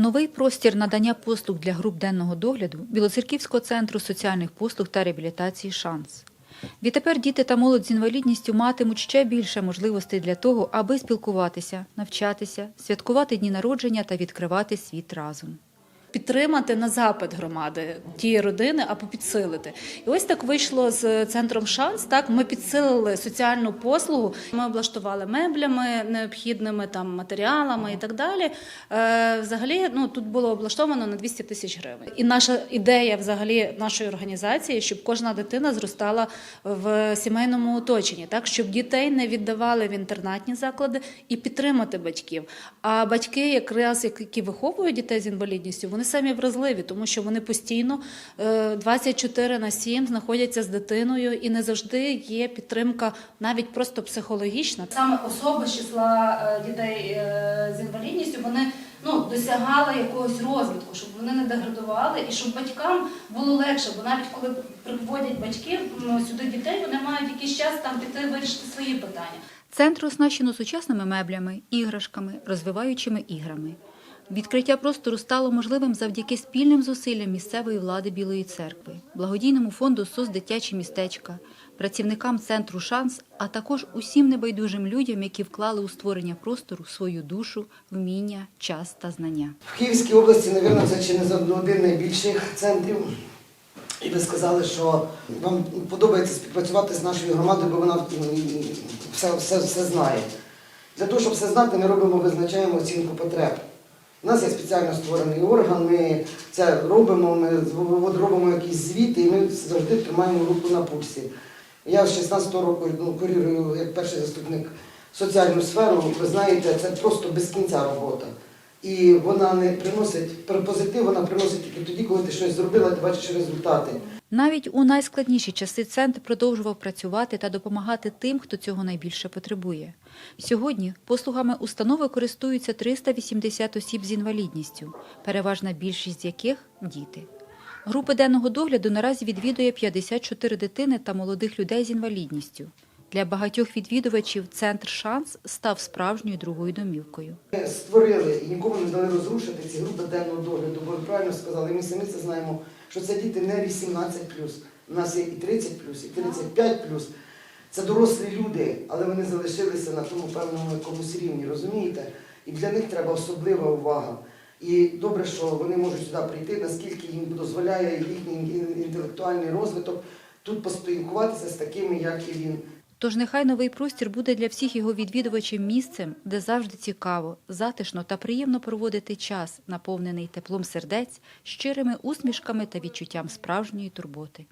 Новий простір надання послуг для груп денного догляду Білоцерківського центру соціальних послуг та реабілітації «Шанс». Відтепер діти та молодь з інвалідністю матимуть ще більше можливостей для того, аби спілкуватися, навчатися, святкувати дні народження та відкривати світ разом. Підтримати на запит громади тієї родини або підсилити. І ось так вийшло з центром шанс. Так ми підсилили соціальну послугу. Ми облаштували меблями, необхідними там матеріалами і так далі. Е, взагалі, ну тут було облаштовано на 200 тисяч гривень. І наша ідея, взагалі, нашої організації, щоб кожна дитина зростала в сімейному оточенні, так щоб дітей не віддавали в інтернатні заклади і підтримати батьків. А батьки, якраз які виховують дітей з інвалідністю, вони самі вразливі, тому що вони постійно е, 24 на 7 знаходяться з дитиною, і не завжди є підтримка, навіть просто психологічна. Саме особи з числа е, дітей е, з інвалідністю вони. Ну, досягали якогось розвитку, щоб вони не деградували, і щоб батькам було легше, бо навіть коли приводять батьків ну, сюди дітей, вони мають якийсь час там піти вирішити свої питання. Центр оснащено сучасними меблями, іграшками, розвиваючими іграми. Відкриття простору стало можливим завдяки спільним зусиллям місцевої влади Білої церкви, благодійному фонду СОС дитячі містечка, працівникам центру Шанс, а також усім небайдужим людям, які вклали у створення простору свою душу, вміння, час та знання. В Київській області, мабуть, це чи не один найбільших центрів. І ви сказали, що вам подобається співпрацювати з нашою громадою, бо вона все, все, все знає. Для того, щоб все знати, ми робимо, визначаємо оцінку потреб. У нас є спеціально створений орган, ми це робимо, ми робимо якісь звіти, і ми завжди тримаємо руку на пульсі. Я з 16-го року ну, курірую як перший заступник соціальну сферу. Ви знаєте, це просто без кінця робота. І вона не приносить позитив, вона приносить тільки тоді, коли ти щось зробила, ти бачиш результати. Навіть у найскладніші часи центр продовжував працювати та допомагати тим, хто цього найбільше потребує. Сьогодні послугами установи користуються 380 осіб з інвалідністю, переважна більшість з яких діти. Групи денного догляду наразі відвідує 54 дитини та молодих людей з інвалідністю. Для багатьох відвідувачів центр Шанс став справжньою другою домівкою. Ми створили і нікому не дали розрушити ці групи денного догляду, бо ви правильно сказали, ми самі це знаємо, що це діти не 18 У нас є і 30 і 35 Це дорослі люди, але вони залишилися на тому певному якомусь рівні, розумієте? І для них треба особлива увага. І добре, що вони можуть сюди прийти, наскільки їм дозволяє їхній інтелектуальний розвиток, тут поспілкуватися з такими, як і він. Тож нехай новий простір буде для всіх його відвідувачів місцем, де завжди цікаво, затишно та приємно проводити час, наповнений теплом сердець, щирими усмішками та відчуттям справжньої турботи.